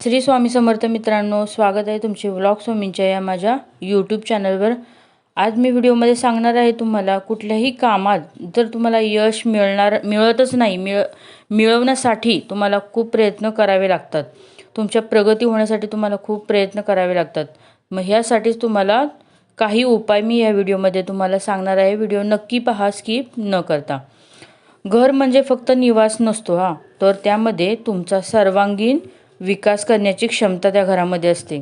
श्री स्वामी समर्थ मित्रांनो स्वागत आहे तुमचे व्लॉग स्वामींच्या या माझ्या यूट्यूब चॅनलवर आज मी व्हिडिओमध्ये सांगणार आहे तुम्हाला कुठल्याही कामात जर तुम्हाला यश मिळणार मिळतच नाही मिळ मिळवण्यासाठी तुम्हाला खूप प्रयत्न करावे लागतात. तुमच्या प्रगती होण्यासाठी तुम्हाला खूप प्रयत्न करावे लागतात. मग ह्यासाठीच तुम्हाला काही उपाय मी या व्हिडिओमध्ये तुम्हाला सांगणार आहे. व्हिडिओ नक्की पहा स्किप न करता. घर म्हणजे फक्त निवास नसतो हा. तर त्यामध्ये तुमचा सर्वांगीण विकास करण्याची क्षमता त्या घरामध्ये असते.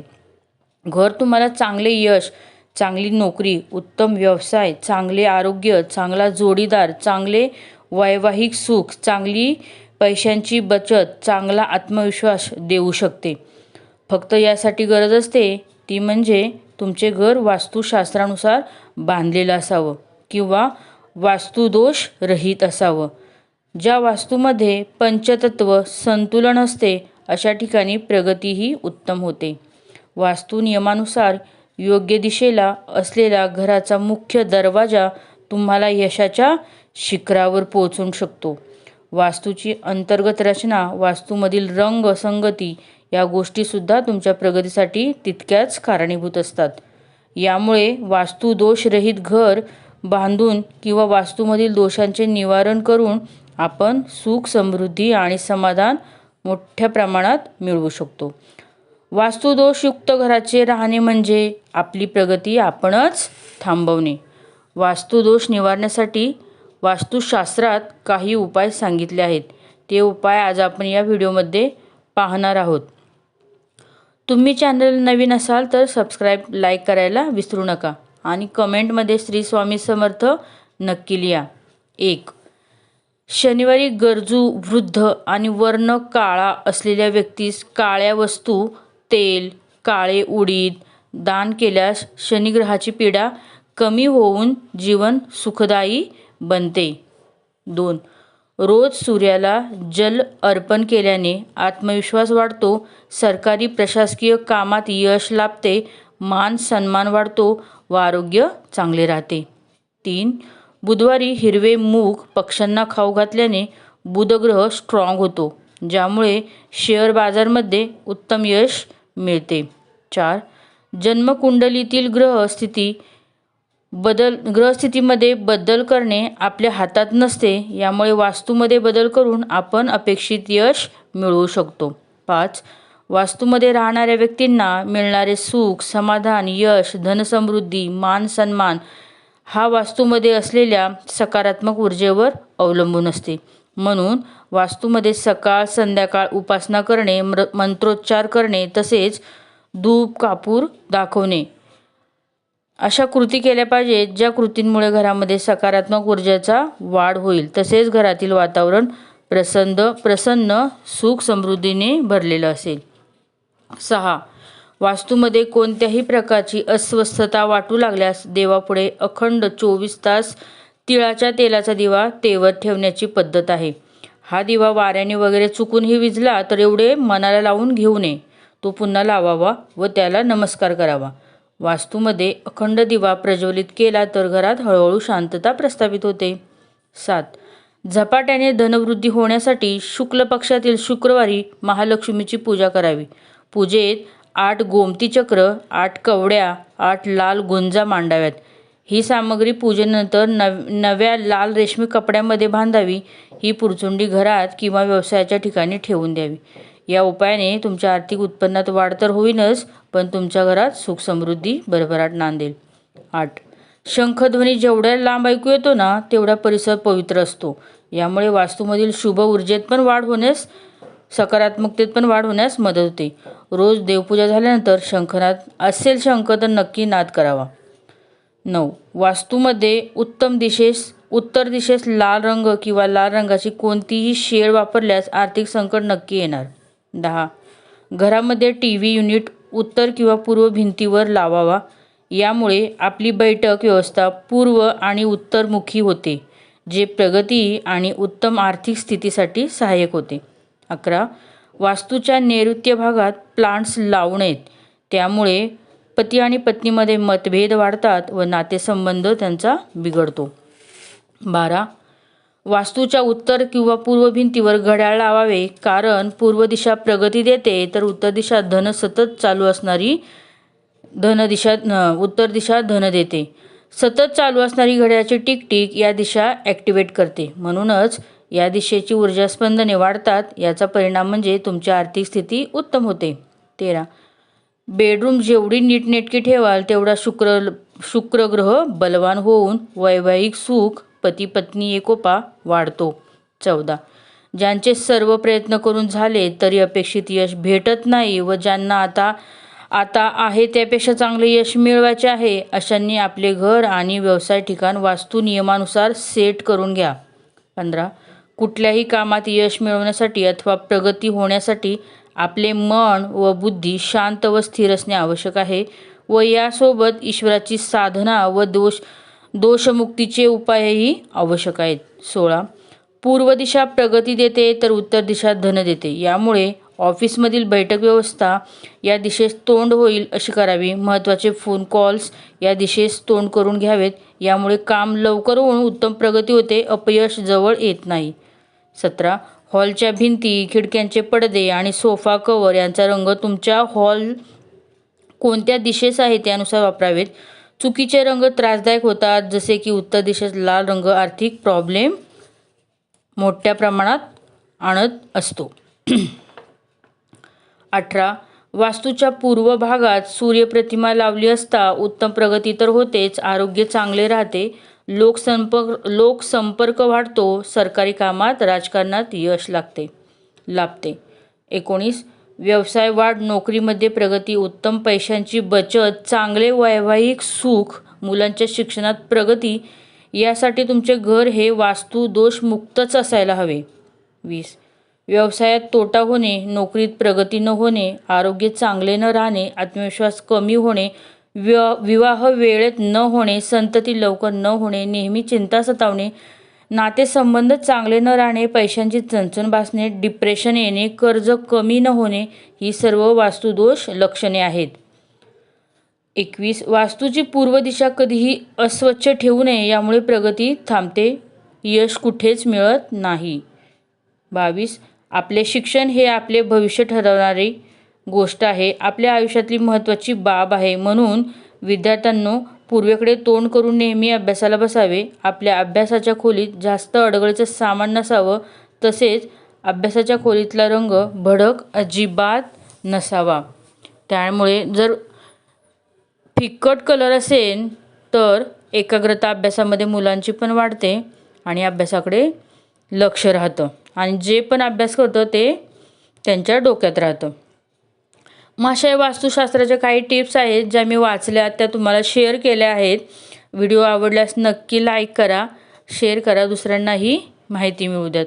घर तुम्हाला चांगले यश चांगली नोकरी उत्तम व्यवसाय चांगले आरोग्य चांगला जोडीदार चांगले वैवाहिक सुख चांगली पैशांची बचत चांगला आत्मविश्वास देऊ शकते. फक्त यासाठी गरज असते ती म्हणजे तुमचे घर वास्तुशास्त्रानुसार बांधलेलं असावं किंवा वास्तुदोष रहित असावं. ज्या वास्तूमध्ये पंचतत्व संतुलन असते अशा ठिकाणी प्रगतीही उत्तम होते. वास्तू नियमानुसार योग्य दिशेला असलेला घराचा मुख्य दरवाजा तुम्हाला यशाच्या शिखरावर पोहोचवू शकतो. वास्तूची अंतर्गत रचना वास्तूमधील रंग संगती या गोष्टीसुद्धा तुमच्या प्रगतीसाठी तितक्याच कारणीभूत असतात. यामुळे वास्तुदोषरहित घर बांधून किंवा वास्तूमधील दोषांचे निवारण करून आपण सुख समृद्धी आणि समाधान मोठ्या प्रमाणात मिळवू शकतो. वास्तुदोषयुक्त घराचे राहणे म्हणजे आपली प्रगती आपणच थांबवणे. वास्तुदोष निवारण्यासाठी वास्तुशास्त्रात काही उपाय सांगितले आहेत. ते उपाय आज आपण या व्हिडिओमध्ये पाहणार आहोत. तुम्ही चॅनल नवीन असाल तर सबस्क्राईब लाईक करायला विसरू नका आणि कमेंटमध्ये श्री स्वामी समर्थ नक्की लिहा. एक शनिवारी गरजू वृद्ध आणि वर्ण काळा असलेल्या व्यक्तीस काळ्या वस्तू तेल काळे उडीद दान केल्यास शनिग्रहाची पीडा कमी होऊन जीवन सुखदायी बनते. दोन रोज सूर्याला जल अर्पण केल्याने आत्मविश्वास वाढतो सरकारी प्रशासकीय कामात यश लाभते मान सन्मान वाढतो व आरोग्य चांगले राहते. तीन बुधवारी हिरवे मूग पक्ष्यांना खाऊ घातल्याने बुधग्रह स्ट्रॉंग होतो ज्यामुळे शेअर बाजारमध्ये उत्तम यश मिळते. चार जन्मकुंडलीतील ग्रहस्थिती बदल ग्रहस्थितीमध्ये बदल करणे आपल्या हातात नसते यामुळे वास्तूमध्ये बदल करून आपण अपेक्षित यश मिळवू शकतो. पाच वास्तूमध्ये राहणाऱ्या व्यक्तींना मिळणारे सुख समाधान यश धनसमृद्धी मान सन्मान हा वास्तूमध्ये असलेल्या सकारात्मक ऊर्जेवर अवलंबून असते. म्हणून वास्तूमध्ये सकाळ संध्याकाळ उपासना करणे म्र मंत्रोच्चार करणे तसेच धूप कापूर दाखवणे. अशा कृती केल्या पाहिजेत ज्या कृतींमुळे घरामध्ये सकारात्मक ऊर्जेचा वाढ होईल. तसेच घरातील वातावरण प्रसन्न प्रसन्न सुख समृद्धीने भरलेलं असेल. सहा वास्तूमध्ये कोणत्याही प्रकारची अस्वस्थता वाटू लागल्यास देवापुढे अखंड चोवीस तास तिळाच्या तेलाचा दिवा तेवत ठेवण्याची पद्धत आहे. हा दिवा वाऱ्याने वगैरे चुकूनही विजला तर एवढे मनाला लावून घेऊ नये. तो पुन्हा लावावा व त्याला नमस्कार करावा. वास्तूमध्ये अखंड दिवा प्रज्वलित केला तर घरात हळूहळू शांतता प्रस्थापित होते. सात. झपाट्याने धनवृद्धी होण्यासाठी शुक्ल पक्षातील शुक्रवारी महालक्ष्मीची पूजा करावी. पूजेत आठ गोमती चक्र आठ कवड्या आठ लाल गुंजा मांडाव्यात. ही सामग्री पूजेनंतर नव नव्या लाल रेशमी कपड्यामध्ये बांधावी. ही पुरचुंडी घरात किंवा व्यवसायाच्या ठिकाणी ठेवून द्यावी. या उपायाने तुमच्या आर्थिक उत्पन्नात वाढ तर होईनच पण तुमच्या घरात सुख समृद्धी भरभराट नांदेल. आठ. शंखध्वनी जेवढ्या लांब ऐकू येतो ना तेवढा परिसर पवित्र असतो. यामुळे वास्तूमधील शुभ ऊर्जेत पण वाढ होण्यास सकारात्मकतेत पण वाढ होण्यास मदत होते. रोज देवपूजा झाल्यानंतर शंखनाद असेल शंख तर नक्की नाद करावा. नऊ. वास्तूमध्ये उत्तम दिशेस उत्तर दिशेस लाल रंग किंवा लाल रंगाची कोणतीही शेड वापरल्यास आर्थिक संकट नक्की येणार. दहा. घरामध्ये टी व्ही युनिट उत्तर किंवा पूर्व भिंतीवर लावावा. यामुळे आपली बैठक व्यवस्था पूर्व आणि उत्तरमुखी होते जे प्रगती आणि उत्तम आर्थिक स्थितीसाठी सहाय्यक होते. अकरा. वास्तूच्या नैऋत्य भागात प्लांट्स लावू नयेत. त्यामुळे पती आणि पत्नीमध्ये मतभेद वाढतात व नातेसंबंध त्यांचा बिघडतो. बारा. वास्तूच्या उत्तर किंवा पूर्व भिंतीवर घड्याळ लावावे कारण पूर्व दिशा प्रगती देते तर उत्तर दिशा धन सतत चालू असणारी धन दिशा उत्तर दिशा धन देते. सतत चालू असणारी घड्याळाची टिकटिक या दिशा ॲक्टिवेट करते. म्हणूनच या दिशेची ऊर्जा स्पंदने वाढतात. याचा परिणाम म्हणजे तुमची आर्थिक स्थिती उत्तम होते. तेरा. बेडरूम जेवढी नीटनेटकी ठेवाल तेवढा शुक्र शुक्रग्रह बलवान होऊन वैवाहिक सुख पती पत्नी एकोपा वाढतो. चौदा. ज्यांचे सर्व प्रयत्न करून झाले तरी अपेक्षित यश भेटत नाही व ज्यांना आता आता आहे त्यापेक्षा चांगले यश मिळवायचे आहे अशांनी आपले घर आणि व्यवसाय ठिकाण वास्तू नियमानुसार सेट करून घ्या. पंधरा. कुठल्याही कामात यश मिळवण्यासाठी अथवा प्रगती होण्यासाठी आपले मन व बुद्धी शांत व स्थिर असणे आवश्यक आहे व यासोबत ईश्वराची साधना व दोष दोषमुक्तीचे उपायही आवश्यक आहेत. सोळा. पूर्व दिशा प्रगती देते तर उत्तर दिशा धन देते. यामुळे ऑफिसमधील बैठक व्यवस्था या दिशेस तोंड होईल अशी करावी. महत्त्वाचे फोन कॉल्स या दिशेस तोंड करून घ्यावेत. यामुळे काम लवकर होऊन उत्तम प्रगती होते. अपयश जवळ येत नाही. सतरा. हॉलच्या भिंती खिडक्यांचे पडदे आणि सोफा कवर यांचा रंग तुमच्या हॉल कोणत्या दिशेस आहे त्यानुसार वापरावेत? चुकीचे रंग त्रासदायक होतात जसे की उत्तर दिशेस लाल रंग आर्थिक प्रॉब्लेम मोठ्या प्रमाणात आणत असतो. अठरा. वास्तूच्या पूर्व भागात सूर्यप्रतिमा लावली असता उत्तम प्रगती तर होतेच आरोग्य चांगले राहते लोकसंपर्क लोकसंपर्क वाढतो सरकारी कामात राजकारणात यश लागते लाभते. एकोणीस व्यवसाय वाढ नोकरीमध्ये प्रगती उत्तम पैशांची बचत चांगले वैवाहिक सुख मुलांच्या शिक्षणात प्रगती यासाठी तुमचे घर हे वास्तू दोषमुक्तच असायला हवे. वीस व्यवसायात तोटा होणे नोकरीत प्रगती न होणे आरोग्य चांगले न राहणे आत्मविश्वास कमी होणे व्य विवाह वेळेत न होणे संतती लवकर न होणे नेहमी चिंता सतावणे नातेसंबंध चांगले न राहणे पैशांची चणचण भासणे डिप्रेशन येणे कर्ज कमी न होणे ही सर्व वास्तुदोष लक्षणे आहेत. एकवीस वास्तूची पूर्व दिशा कधीही अस्वच्छ ठेवू नये यामुळे प्रगती थांबते यश कुठेच मिळत नाही. बावीस आपले शिक्षण हे आपले भविष्य ठरवणारे गोष्ट आहे. आपल्या आयुष्यातली महत्त्वाची बाब आहे म्हणून विद्यार्थ्यांनो पूर्वेकडे तोंड करून नेहमी अभ्यासाला बसावे. आपल्या अभ्यासाच्या खोलीत जास्त अडगळीचं सामान नसावं. तसेच अभ्यासाच्या खोलीतला रंग भडक अजिबात नसावा. त्यामुळे जर फिक्कट कलर असेल तर एकाग्रता अभ्यासामध्ये मुलांची पण वाढते आणि अभ्यासाकडे लक्ष राहतं. आणि जे पण अभ्यास करतं ते त्यांच्या डोक्यात राहतं. मग वास्तुशास्त्राच्या काही टिप्स आहेत ज्या मी वाचल्या त्या तुम्हाला शेअर केल्या आहेत. व्हिडिओ आवडल्यास नक्की लाईक करा शेअर करा. दुसऱ्यांनाही माहिती मिळू द्यात.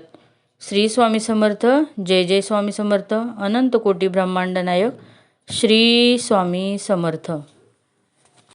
श्री स्वामी समर्थ. जय जय स्वामी समर्थ. अनंत कोटी ब्रह्मांड नायक. श्री स्वामी समर्थ.